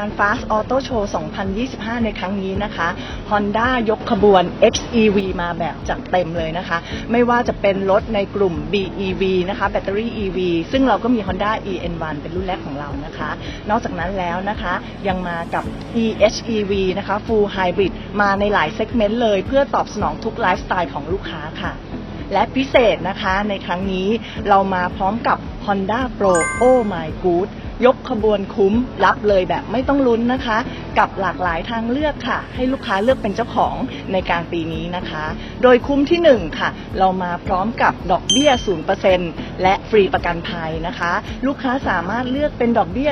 าน Fast Auto Show 2025 ในครั้งนี้นะคะ Honda ยกขบวน XEV มาแบบจัดเต็มเลยนะคะ ไม่ว่าจะเป็นรถในกลุ่ม BEV นะคะแบตเตอรี่ EV ซึ่งเราก็มี Honda EN1 เป็นรุ่นแรกของเรานะคะ นอกจากนั้นแล้วนะคะยังมากับ EHEV นะคะ Full Hybrid มาในหลายเซกเมนต์เลยเพื่อตอบสนองทุกไลฟ์สไตล์ของลูกค้าค่ะ และพิเศษนะคะในครั้งนี้เรามาพร้อมกับ Honda Pro Oh My Good ยกขบวนคุ้มรับเลยแบบไม่ต้องลุ้นนะคะ กับหลากหลายทางเลือกค่ะ ให้ลูกค้าเลือกเป็นเจ้าของในกางปีนี้นะคะ โดยคุ้มที่ 1 ค่ะ เรามาพร้อมกับดอกเบี้ย 0%และฟรีประกันภัยนะคะ ลูกค้าสามารถเลือกเป็นดอกเบี้ย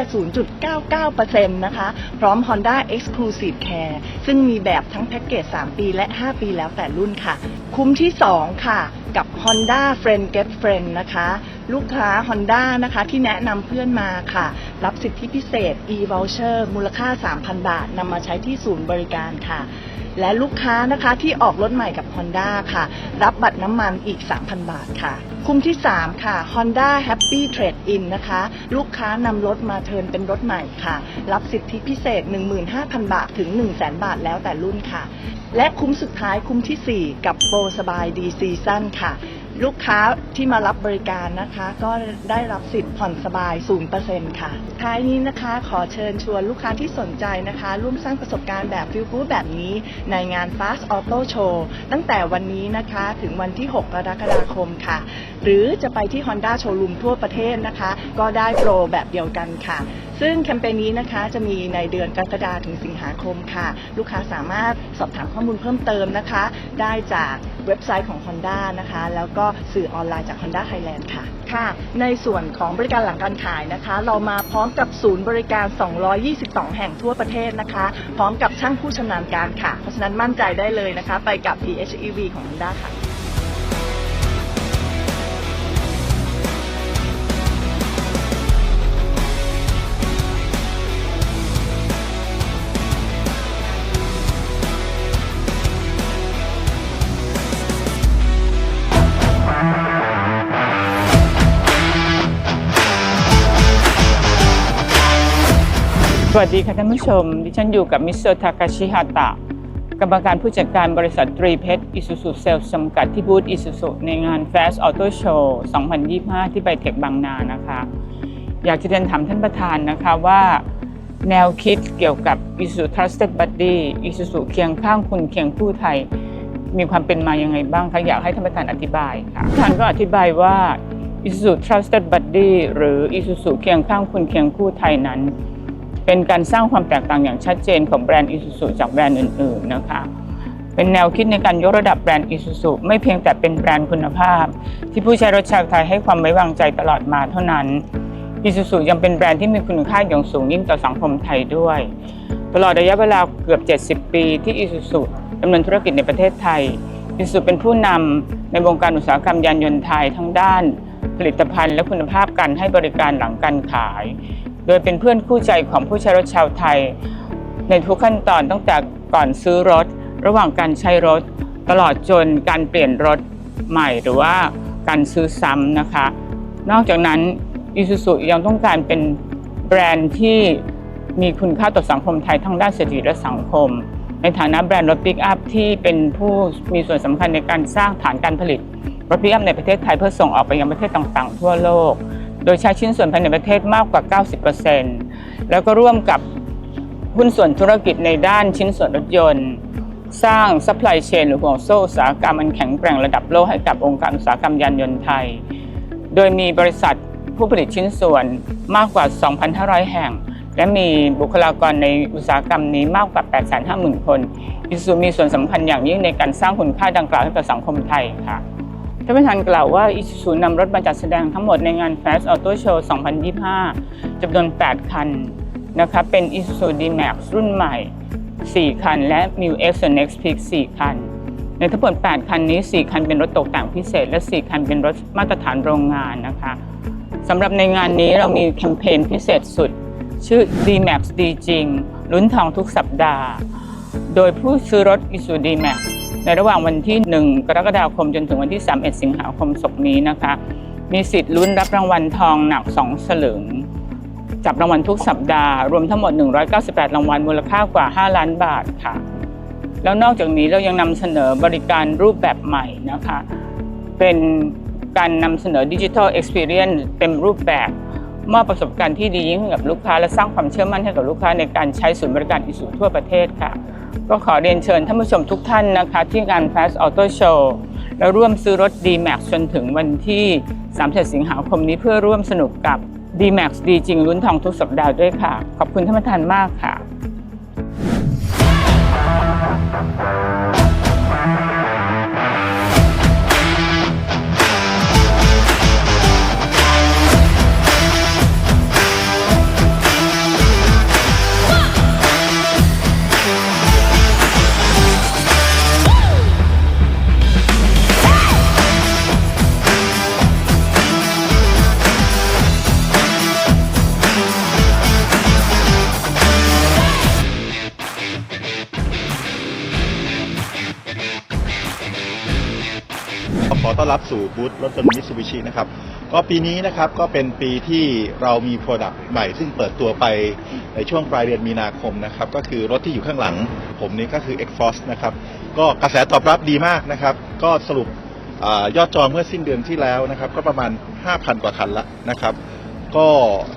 0.99%นะคะ พร้อม Honda Exclusive Care ซึ่งมีแบบทั้งแพ็กเกจ 3 ปีและ 5 ปีแล้วแต่รุ่นค่ะ คุ้มที่ 2 ค่ะ กับ Honda Friend Get Friend นะคะ ลูกค้า Honda นะคะ ที่แนะนำเพื่อนมาค่ะ รับสิทธิพิเศษ e-voucher มูลค่า 3,000 บาทนำมาใช้ที่ศูนย์บริการค่ะ และลูกค้านะคะที่ออกรถใหม่กับ Honda ค่ะ รับบัตรน้ำมันอีก 3,000 บาทค่ะ คุ้มที่ 3 ค่ะ Honda Happy Trade In นะคะ ลูกค้านำรถมาเทินเป็นรถใหม่ค่ะ รับสิทธิพิเศษ 15,000 บาทถึง 100,000 บาทแล้วแต่รุ่นค่ะและคุ้มสุดท้ายคุ้มทีสี่4 กับโปรสบายดีซีซั่นค่ะ ลูกค้าที่มารับบริการนะคะ ก็ได้รับสิทธิ์ผ่อนสบาย 0%ค่ะ ท้ายนี้นะคะขอเชิญชวนลูกค้าที่สนใจนะคะ ร่วมสร้างประสบการณ์แบบฟิลฟูดแบบนี้ ในงาน Fast Auto Show ตั้งแต่วันนี้นะคะถึงวันที่ 6 กรกฎาคมค่ะ หรือจะไปที่ Honda Showroom ทั่วประเทศนะคะ ก็ได้โปรแบบเดียวกันค่ะ ซึ่งแคมเปญนี้นะคะจะมีในเดือนกรกฎาถึงสิงหาคมค่ะ ลูกค้าสามารถสอบถามข้อมูลเพิ่มเติมนะคะ ได้จากเว็บไซต์ของ Honda นะคะ แล้วก็สื่อออนไลน์จาก Honda Thailand ค่ะค่ะ ในส่วนของบริการหลังการขายนะคะ เรามาพร้อมกับศูนย์บริการ 222 แห่งทั่วประเทศนะคะ พร้อมกับช่างผู้ชำนาญการค่ะ เพราะฉะนั้นมั่นใจได้เลยนะคะ ไปกับ PHEV ของ Honda ค่ะ วัสดีค่ะท่านผู้ชม ดิฉันอยู่กับมิสเตอร์ทาคาชิฮาตะ กรรมการผู้จัดการบริษัทตรีเพชรอิสุสุเซลจำกัดที่บูธอิสุสุในงาน Fast Auto Show 2025 ที่ไบเทคบางนานะคะ อยากจะเรียนถามท่านประธานนะคะว่า แนวคิดเกี่ยวกับ Isuzu Trusted Buddy Isuzu เคียงข้างคุณเคียงคู่ไทย มีความเป็นมายังไงบ้างคะอยากให้ท่านประธานอธิบายค่ะท่านก็อธิบายว่า Isuzu Trusted Buddy หรือ Isuzu เคียงข้างคุณเคียงคู่ไทยนั้น เป็นการสร้างความแตกต่างอย่างชัดเจนของแบรนด์ Isuzu จากแบรนด์อื่น ๆ นะคะ เป็นแนวคิดในการยกระดับแบรนด์ Isuzu ไม่เพียงแต่เป็นแบรนด์คุณภาพ ที่ผู้ใช้รถชาวไทยให้ความไว้วางใจตลอดมาเท่านั้น Isuzu ยังเป็นแบรนด์ที่มีคุณค่าอย่างสูงยิ่งต่อสังคมไทยด้วย ตลอดระยะเวลาเกือบ 70 ปีที่ Isuzu ดำเนินธุรกิจในประเทศไทย Isuzu เป็นผู้นำในวงการอุตสาหกรรมยานยนต์ไทยทั้งด้านผลิตภัณฑ์และคุณภาพการให้บริการหลังการขาย โดยเป็นเพื่อนคู่ใจของผู้ใช้รถชาวไทย ในทุกขั้นตอนตั้งแต่ก่อนซื้อรถ ระหว่างการใช้รถ ตลอดจนการเปลี่ยนรถใหม่หรือว่าการซื้อซ้ำนะคะ นอกจากนั้น Isuzu ยังต้องการเป็นแบรนด์ที่มีคุณค่าต่อสังคมไทยทั้งด้านเศรษฐกิจและสังคม ในฐานะแบรนด์รถปิกอัพที่เป็นผู้มีส่วนสำคัญในการสร้างฐานการผลิตรถปิกอัพในประเทศไทยเพื่อส่งออกไปยังประเทศต่างๆ ทั่วโลก โดยใช้ชิ้นส่วนภายในประเทศมากกว่า 90%แล้วก็ร่วมกับหุ้นส่วนธุรกิจในด้านชิ้นส่วนรถยนต์ สร้างซัพพลายเชนหรือห่วงโซ่อุตสาหกรรมอันแข็งแกร่งระดับโลกให้กับองค์การอุตสาหกรรมยานยนต์ไทย โดยมีบริษัทผู้ผลิตชิ้นส่วนมากกว่า 2,500 แห่ง และมีบุคลากรในอุตสาหกรรมนี้มากกว่า 850,000 คนอิซูมีส่วนสำคัญอย่างยิ่งในการสร้างคุณค่าดังกล่าวให้กับสังคมไทยค่ะ ท่านประธานกล่าวว่าอิซูนำรถมาจัดแสดงทั้งหมดในงาน Fast Auto Show 2025 จำนวน 8 คันนะคะเป็น Isuzu D-Max รุ่นใหม่ 4 คัน และ Mu X และ Next Peak 4 คัน ในทั้งหมด 8 คันนี้ 4 คันเป็นรถตกแต่งพิเศษ และ 4 คันเป็นรถมาตรฐานโรงงานนะคะสำหรับในงานนี้เรามีแคมเปญพิเศษสุด ชื่อ D-Max ดีจริงลุ้นทองทุกสัปดาห์ โดยผู้ซื้อรถ Isuzu D-Max ในระหว่างวันที่ 1 กรกฎาคมจนถึงวันที่ 31 สิงหาคมศกนี้นะคะ มีสิทธิ์ลุ้นรับรางวัลทองหนัก 2 สลึง จับรางวัลทุกสัปดาห์ รวมทั้งหมด 198 รางวัลมูลค่ากว่า 5 ล้านบาทค่ะ แล้วนอกจากนี้เรายังนำเสนอบริการรูปแบบใหม่นะคะ เป็นการนำเสนอดิจิทัลเอ็กซ์เพรียเต็มรูปแบบมอบประสบการณ์ที่ดียิ่งให้กับลูกค้าและสร้างความเชื่อมั่นให้กับลูกค้าในการใช้ศูนย์บริการอิสุทั่วประเทศค่ะ ก็ขอเรียนเชิญท่านผู้ชมทุกท่านนะคะที่งาน Fast Auto Show แล้วร่วมซื้อรถ D-Max จนถึงวันที่30สิงหาคมนี้เพื่อร่วมสนุกกับ D-Max ดีจริงลุ้นทองทุกสัปดาห์ด้วยค่ะ ขอบคุณท่านประธานมากค่ะ อนรับสู่บูธรถยนต์มิตซูบิชินะครับก็ปีนี้นะครับก็เป็นปีที่เรามีโปรดักต์ใหม่ ซึ่งเปิดตัวไปในช่วงปลายเดือนมีนาคมนะครับก็คือรถที่อยู่ข้างหลัง ผมนี้ก็คือ X-Force นะครับก็กระแสตอบรับดีมากนะครับ ก็สรุปอยอดจองเมื่อสิ้นเดือนที่แล้วนะครับ ก็ประมาณ 5,000 กว่าคันละนะครับ ก็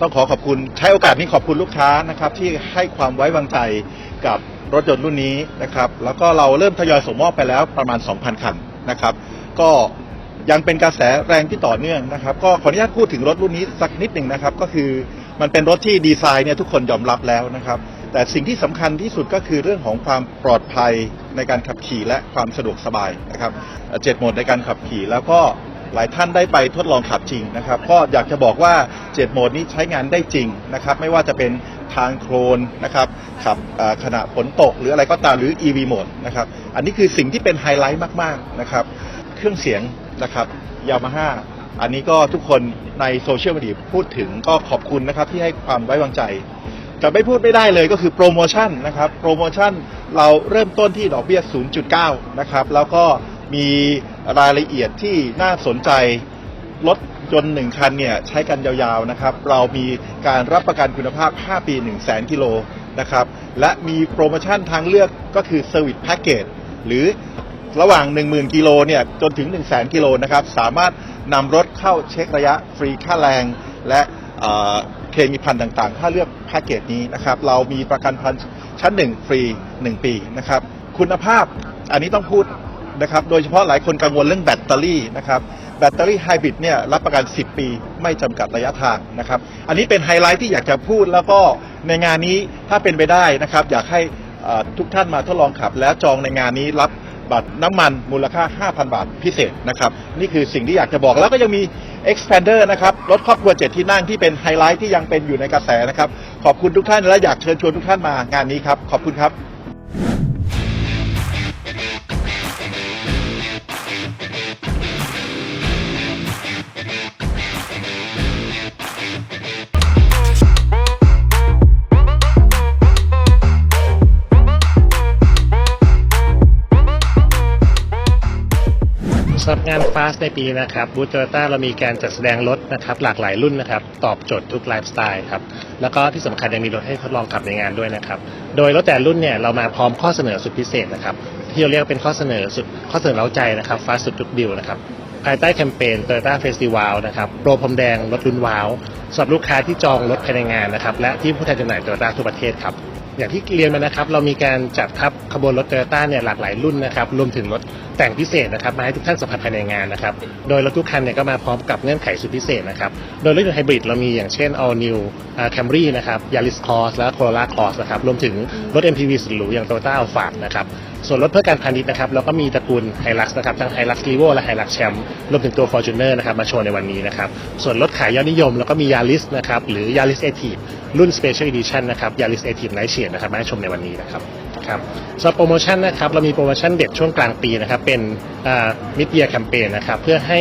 ต้องขอขอบคุณใช้โอกาสนี้ขอบคุณลูกค้านะครับ ที่ให้ความไว้วางใจกับรถยนต์รุ่นนี้นะครับ แล้วก็เราเริ่มทยอยส่งมอบไปแล้วประมาณ 2,000 คันนะครับ ก็ ยังเป็นกระแสแรงที่ต่อเนื่องนะครับ ก็ขออนุญาตพูดถึงรถรุ่นนี้สักนิดหนึ่งนะครับ ก็คือมันเป็นรถที่ดีไซน์เนี่ยทุกคนยอมรับแล้วนะครับ แต่สิ่งที่สำคัญที่สุดก็คือเรื่องของความปลอดภัยในการขับขี่และความสะดวกสบายนะครับเจ็ดโหมดในการขับขี่แล้วก็หลายท่านได้ไปทดลองขับจริงนะครับ ก็อยากจะบอกว่าเจ็ดโหมดนี้ใช้งานได้จริงนะครับ ไม่ว่าจะเป็นทางโครนนะครับขับขณะฝนตก หรืออะไรก็ตามหรือ EV โหมดนะครับ อันนี้คือสิ่งที่เป็นไฮไลท์มาก ๆ นะครับ เครื่องเสียง นะครับยามาฮ่าอันนี้ก็ทุกคนในโซเชียลมีเดียพูดถึงก็ขอบคุณนะครับที่ให้ความไว้วางใจจะไม่พูดไม่ได้เลยก็คือโปรโมชั่นนะครับโปรโมชั่นเราเริ่มต้นที่ดอกเบี้ย 0.9 นะครับ แล้วก็มีรายละเอียดที่น่าสนใจรถยนต์หนึ่งคันเนี่ยใช้กันยาวๆนะครับ เรามีการรับประกันคุณภาพ 5 ปี 1 0 0 0 0แกิโลนะครับ และมีโปรโมชั่นทางเลือกก็คือ Service Package หรือ ระหว่าง 10,000 กิโลเนี่ยจนถึง 1 0 0 0 0แสนกิโลนะครับสามารถนำรถเข้าเช็คระยะฟรีค่าแรงและเคมีพันต่างๆ ถ้าเลือกแพ็กเกจนี้นะครับเรามีประกันพันชั้น 1 ฟรี 1 ปีนะครับคุณภาพอันนี้ต้องพูดนะครับโดยเฉพาะหลายคนกังวลเรื่องแบตเตอรี่นะครับแบตเตอรี่ไฮบริดเนี่ยรับประกัน 10 ปีไม่จำกัดระยะทางนะครับอันนี้เป็นไฮไลท์ที่อยากจะพูดแล้วก็ในงานนี้ถ้าเป็นไปได้นะครับอยากให้ทุกท่านมาทดลองขับแล้วจองในงานนี้รับ บัตรน้ำมันมูลค่า 5,000 บาทพิเศษนะครับนี่คือสิ่งที่อยากจะบอกแล้วก็ยังมี Expander นะครับรถครอบครัวเจ็ดที่นั่งที่เป็นไฮไลท์ที่ยังเป็นอยู่ในกระแสนะครับขอบคุณทุกท่านและอยากเชิญชวนทุกท่านมางานนี้ครับขอบคุณครับ งาน Fast ในปีนะครับบูธโตโยต้าเรามีการจัดแสดงรถนะครับหลากหลายรุ่นนะครับตอบโจทย์ทุกไลฟ์สไตล์ครับแล้วก็ที่สำคัญยังมีรถให้ทดลองขับในงานด้วยนะครับโดยรถแต่ละรุ่นเนี่ยเรามาพร้อมข้อเสนอสุดพิเศษนะครับที่เราเรียกเป็นข้อเสนอสุดข้อเสนอเร้าใจนะครับ Fast สุดทุกดิวนะครับภายใต้แคมเปญ Toyota Festival นะครับโปรพรมแดงรถลุ้นว้าวสำหรับลูกค้าที่จองรถภายในงานนะครับและที่ผู้แทนจำหน่ายโตโยต้าทั่วประเทศครับ อย่างที่เรียนมานะครับ เรามีการจัดทับขบวนรถโตโยต้าเนี่ยหลากหลายรุ่นนะครับ รวมถึงรถแต่งพิเศษนะครับมาให้ทุกท่านสัมผัสภายในงานนะครับ โดยรถทุกคันเนี่ยก็มาพร้อมกับเงื่อนไขสุดพิเศษนะครับ โดยรถยนต์ไฮบริดเรามีอย่างเช่น All New อ่า Camry นะครับ Yaris Cross และ Corolla Cross นะครับ รวมถึงรถ MPV สุดหรูอย่าง Toyota Alphard นะครับ ส่วนรถเพื่อการพาณิชย์นะครับเราก็มีตระกูล Hilux นะครับทั้ง Hilux Levo และ Hilux Champ รวมถึงตัว Fortuner นะครับมาโชว์ในวันนี้นะครับส่วนรถขายยอดนิยมแล้วก็มี Yaris นะครับหรือ Yaris a t i v e รุ่น Special Edition นะครับ Yaris a t i v e Night Shade นะครับมาให้ชมในวันนี้นะครับครับสำหรับโปรโมชั่นนะครับเรามีโปรโมชั่นเด็ดช่วงกลางปีนะครับเป็นมิดเ a ียแคมเปญนะครับเพื่อให้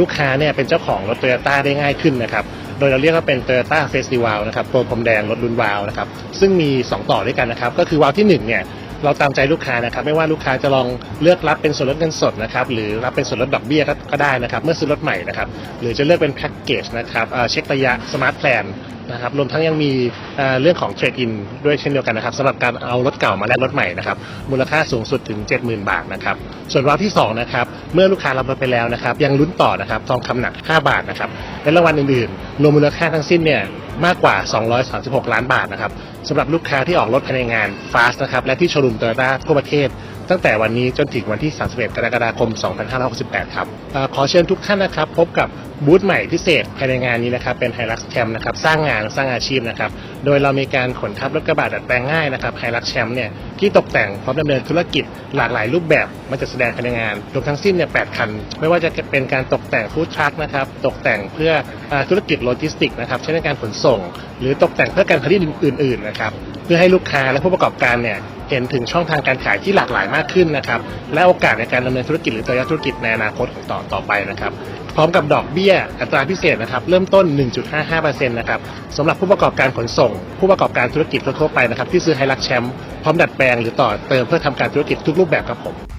ลูกค้าเนี่ยเป็นเจ้าของรถโตโยต้าได้ง่ายขึ้นนะครับโดยเราเรียกว่าเป็น Toyota Festival นะครับโปรพรมแดงรถลุ้นวาวนะครับซึ่งมี 2 ต่อด้วยกันนะครับก็คือวาวที่1เนี่ย เราตามใจลูกค้านะครับ ไม่ว่าลูกค้าจะลองเลือกรับเป็นส่วนลดเงินสดนะครับหรือรับเป็นส่วนลดดอกเบี้ยก็ได้นะครับ เมื่อซื้อรถใหม่นะครับ หรือจะเลือกเป็นแพ็กเกจนะครับเอ่อเช็คระยะสมาร์ทแพลน นะครับรวมทั้งยังมีเรื่องของเทรดอินด้วยเช่นเดียวกันนะครับสำหรับการเอารถเก่ามาแลกรถใหม่นะครับมูลค่าสูงสุดถึง 70,000 บาทนะครับส่วนรอบที่สองนะครับเมื่อลูกค้ารับรถไปแล้วนะครับยังลุ้นต่อนะครับทองคำหนัก 5 บาทนะครับและรางวัลอื่นๆรวมมูลค่าทั้งสิ้นเนี่ยมากกว่า 236 ล้านบาทนะครับสำหรับลูกค้าที่ออกรถภายในงาน Fast นะครับและที่โชว์รูมโตโยต้าทั่วประเทศ ตั้งแต่วันนี้จนถึงวันที่ 31 กรกฎาคม 2568 ครับอขอเชิญทุกท่านนะครับ พบกับบูธใหม่พิเศษภายในงานนี้นะครับ เป็น Hilux Champ นะครับ สร้างงานสร้างอาชีพนะครับ โดยเรามีการขนทับรถกระบะดัดแปลงง่ายนะครับ Hilux Champ เนี่ยที่ตกแต่งพร้อมดำเนินธุรกิจหลากหลายรูปแบบมาจัดแสดงภายในงาน รวมทั้งสิ้นเนี่ย 8 คัน ไม่ว่าจะเป็นการตกแต่งฟู้ดทรัคนะครับ ตกแต่งเพื่ออธุรกิจโลจิสติกส์นะครับเช่นในการขนส่ง หรือตกแต่งเพื่อการผลิตอื่น ๆ นะครับ เพื่อให้ลูกค้าและผู้ประกอบการเนี่ย ห็นถึงช่องทางการขายที่หลากหลายมากขึ้นนะครับ และโอกาสในการดำเนินธุรกิจหรือต่อยอดธุรกิจในอนาคตของต่อต่อไปนะครับ พร้อมกับดอกเบี้ยอัตราพิเศษนะครับ เริ่มต้น 1.55%นะครับสำหรับผู้ประกอบการขนส่ง ผู้ประกอบการธุรกิจทั่วไปนะครับที่ซื้อไฮรักแชมป์พร้อมดัดแปลงหรือต่อเติมเพื่อทำการธุรกิจทุกรูปแบบครับผม